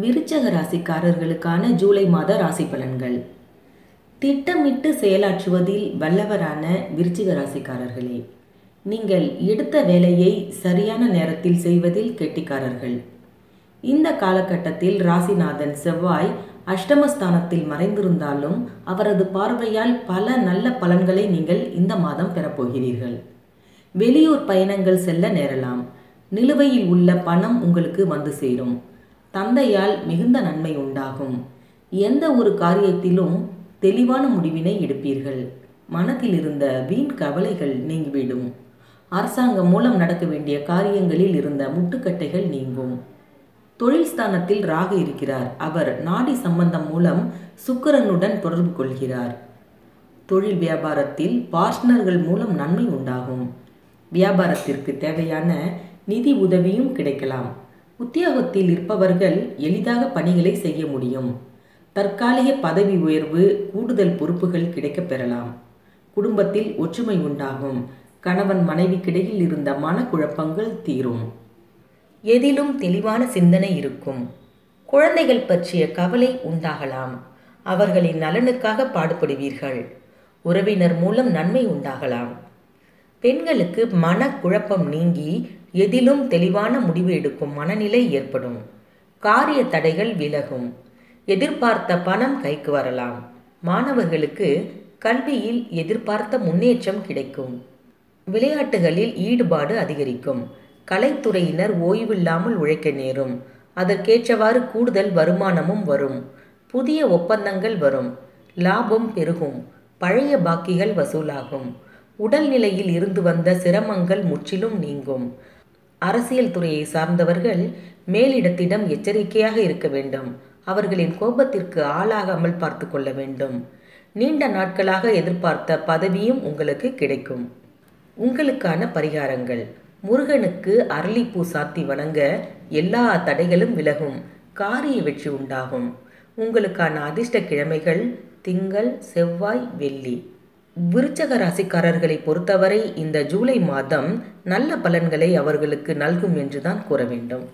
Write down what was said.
விருச்சக ராசிக்காரர்களுக்கான ஜூலை மாத ராசி பலன்கள். திட்டமிட்டு செயலாற்றுவதில் வல்லவரான விருச்சிக ராசிக்காரர்களே நீங்கள் எடுத்த வேலையை சரியான நேரத்தில் செய்வதில் கெட்டிக்காரர்கள். இந்த காலகட்டத்தில் ராசிநாதன் செவ்வாய் அஷ்டமஸ்தானத்தில் மறைந்திருந்தாலும் அவரது பார்வையால் பல நல்ல பலன்களை நீங்கள் இந்த மாதம் பெறப்போகிறீர்கள். வெளியூர் பயணங்கள் செல்ல நேரலாம். நிலுவையில் உள்ள பணம் உங்களுக்கு வந்து சேரும். தந்தையால் மிகுந்த நன்மை உண்டாகும். எந்த ஒரு காரியத்திலும் தெளிவான முடிவினை எடுப்பீர்கள். மனதில் இருந்த வீண் கவலைகள் நீங்கிவிடும். அரசாங்கம் மூலம் நடக்க வேண்டிய காரியங்களில் இருந்த முட்டுக்கட்டைகள் நீங்கும். தொழில் ஸ்தானத்தில் ராகு இருக்கிறார். அவர் நாடி சம்பந்தம் மூலம் சுக்கிரனுடன் தொடர்பு கொள்கிறார். தொழில் வியாபாரத்தில் பார்ட்னர்கள் மூலம் நன்மை உண்டாகும். வியாபாரத்திற்கு தேவையான நிதி உதவியும் கிடைக்கலாம். உத்தியோகத்தில் இருப்பவர்கள் எளிதாக பணிகளை செய்ய முடியும். தற்காலிக பதவி உயர்வு கூடுதல் பொறுப்புகள் கிடைக்கப் பெறலாம். குடும்பத்தில் ஒற்றுமை உண்டாகும். கணவன் மனைவிக்கிடையில் இருந்த மனக்குழப்பங்கள் தீரும். எதிலும் தெளிவான சிந்தனை இருக்கும். குழந்தைகள் பற்றிய கவலை உண்டாகலாம். அவர்களின் நலனுக்காக பாடுபடுவீர்கள். உறவினர் மூலம் நன்மை உண்டாகலாம். பெண்களுக்கு மனக்குழப்பம் நீங்கி எதிலும் தெளிவான முடிவு எடுக்கும் மனநிலை ஏற்படும். காரிய தடைகள் விலகும். எதிர்பார்த்த பணம் கைக்கு வரலாம். மாணவர்களுக்கு கல்வியில் எதிர்பார்த்த முன்னேற்றம் கிடைக்கும். விளையாட்டுகளில் ஈடுபாடு அதிகரிக்கும். கலைத்துறையினர் ஓய்வில்லாமல் உழைக்க நேரும். அதற்கேற்றவாறு கூடுதல் வருமானமும் வரும். புதிய ஒப்பந்தங்கள் வரும். லாபம் பெருகும். பழைய பாக்கிகள் வசூலாகும். உடல்நிலையில் இருந்து வந்த சிரமங்கள் முற்றிலும் நீங்கும். அரசியல் துறையை சார்ந்தவர்கள் மேலிடத்திடம் எச்சரிக்கையாக இருக்க வேண்டும். அவர்களின் கோபத்திற்கு ஆளாகாமல் பார்த்து கொள்ள வேண்டும். நீண்ட நாட்களாக எதிர்பார்த்த பதவியும் உங்களுக்கு கிடைக்கும். உங்களுக்கான பரிகாரங்கள். முருகனுக்கு அரளிப்பூ சாத்தி வணங்க எல்லா தடைகளும் விலகும். காரிய வெற்றி உண்டாகும். உங்களுக்கான அதிர்ஷ்ட கிழமைகள் திங்கள் செவ்வாய் வெள்ளி. விருச்சக ராசிக்காரர்களை பொறுத்தவரை இந்த ஜூலை மாதம் நல்ல பலன்களை அவர்களுக்கு நல்கும் என்றுதான் கூற வேண்டும்.